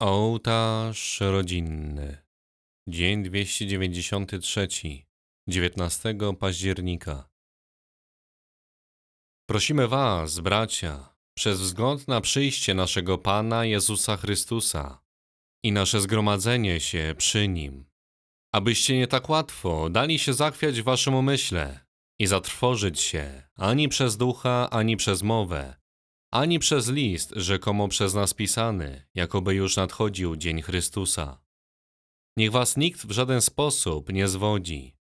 Ołtarz rodzinny. Dzień 293. 19 października. Prosimy Was, bracia, przez wzgląd na przyjście naszego Pana Jezusa Chrystusa i nasze zgromadzenie się przy Nim, abyście nie tak łatwo dali się zachwiać Waszym umyśle i zatrwożyć się ani przez ducha, ani przez mowę, ani przez list rzekomo przez nas pisany, jakoby już nadchodził dzień Chrystusa. Niech was nikt w żaden sposób nie zwodzi.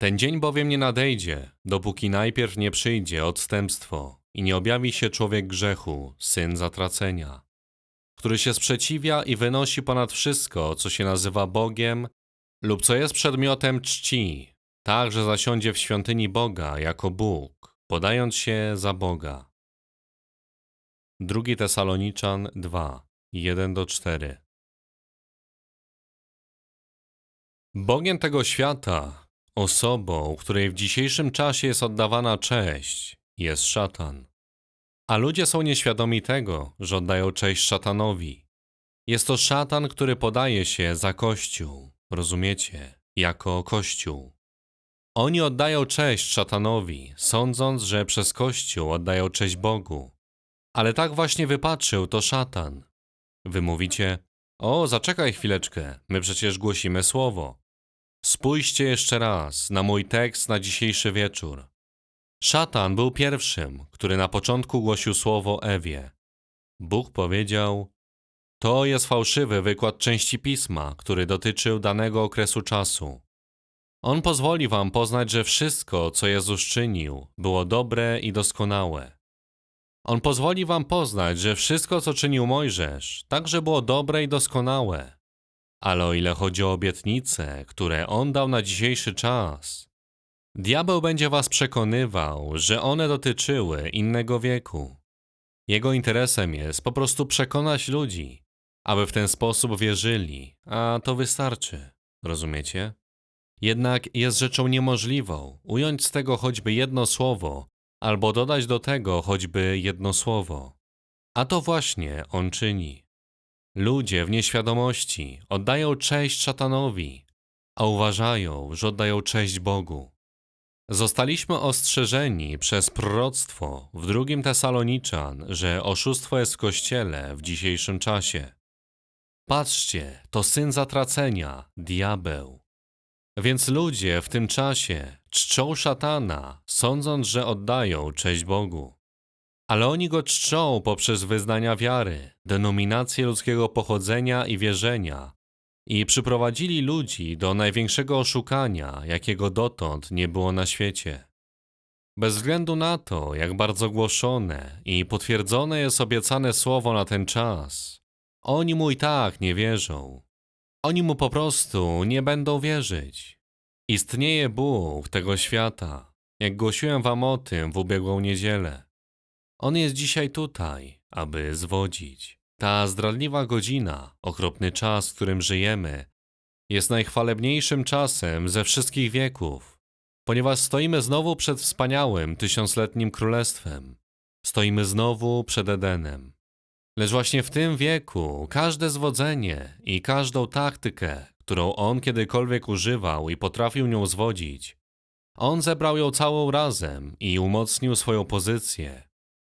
Ten dzień bowiem nie nadejdzie, dopóki najpierw nie przyjdzie odstępstwo i nie objawi się człowiek grzechu, syn zatracenia, który się sprzeciwia i wynosi ponad wszystko, co się nazywa Bogiem lub co jest przedmiotem czci, tak że zasiądzie w świątyni Boga jako Bóg, podając się za Boga. 2 Tesaloniczan 2, 1 do 4. Bogiem tego świata, osobą, której w dzisiejszym czasie jest oddawana cześć, jest szatan. A ludzie są nieświadomi tego, że oddają cześć szatanowi. Jest to szatan, który podaje się za Kościół, rozumiecie, jako Kościół. Oni oddają cześć szatanowi, sądząc, że przez Kościół oddają cześć Bogu. Ale tak właśnie wypatrzył to szatan. Wy mówicie, o, zaczekaj chwileczkę, my przecież głosimy słowo. Spójrzcie jeszcze raz na mój tekst na dzisiejszy wieczór. Szatan był pierwszym, który na początku głosił słowo Ewie. Bóg powiedział: To jest fałszywy wykład części pisma, który dotyczył danego okresu czasu. On pozwoli wam poznać, że wszystko, co Jezus czynił, było dobre i doskonałe. On pozwoli wam poznać, że wszystko, co czynił Mojżesz, także było dobre i doskonałe. Ale o ile chodzi o obietnice, które on dał na dzisiejszy czas, diabeł będzie was przekonywał, że one dotyczyły innego wieku. Jego interesem jest po prostu przekonać ludzi, aby w ten sposób wierzyli, a to wystarczy. Rozumiecie? Jednak jest rzeczą niemożliwą ująć z tego choćby jedno słowo albo dodać do tego choćby jedno słowo. A to właśnie on czyni. Ludzie w nieświadomości oddają cześć szatanowi, a uważają, że oddają cześć Bogu. Zostaliśmy ostrzeżeni przez proroctwo w drugim Tesaloniczan, że oszustwo jest w kościele w dzisiejszym czasie. Patrzcie, to syn zatracenia, diabeł. Więc ludzie w tym czasie czczą szatana, sądząc, że oddają cześć Bogu. Ale oni go czczą poprzez wyznania wiary, denominację ludzkiego pochodzenia i wierzenia i przyprowadzili ludzi do największego oszukania, jakiego dotąd nie było na świecie. Bez względu na to, jak bardzo głoszone i potwierdzone jest obiecane słowo na ten czas, oni mu i tak nie wierzą. Oni mu po prostu nie będą wierzyć. Istnieje Bóg tego świata, jak głosiłem wam o tym w ubiegłą niedzielę. On jest dzisiaj tutaj, aby zwodzić. Ta zdradliwa godzina, okropny czas, w którym żyjemy, jest najchwalebniejszym czasem ze wszystkich wieków, ponieważ stoimy znowu przed wspaniałym tysiącletnim królestwem. Stoimy znowu przed Edenem. Lecz właśnie w tym wieku każde zwodzenie i każdą taktykę, którą on kiedykolwiek używał i potrafił nią zwodzić, on zebrał ją całą razem i umocnił swoją pozycję.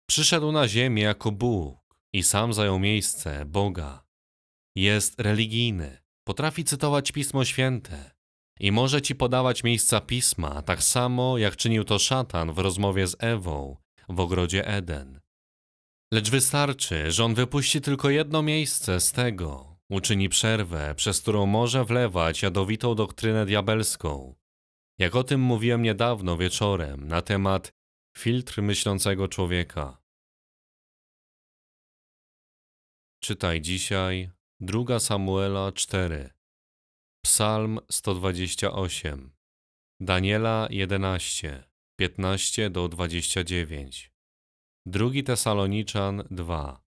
Przyszedł na ziemię jako Bóg i sam zajął miejsce Boga. Jest religijny, potrafi cytować Pismo Święte i może ci podawać miejsca Pisma tak samo, jak czynił to szatan w rozmowie z Ewą w ogrodzie Eden. Lecz wystarczy, że on wypuści tylko jedno miejsce z tego, uczyni przerwę, przez którą może wlewać jadowitą doktrynę diabelską. Jak o tym mówiłem niedawno wieczorem na temat filtr myślącego człowieka. Czytaj dzisiaj 2 Samuela 4, Psalm 128, Daniela 11, 15 do 29. Drugi Tesaloniczan 2,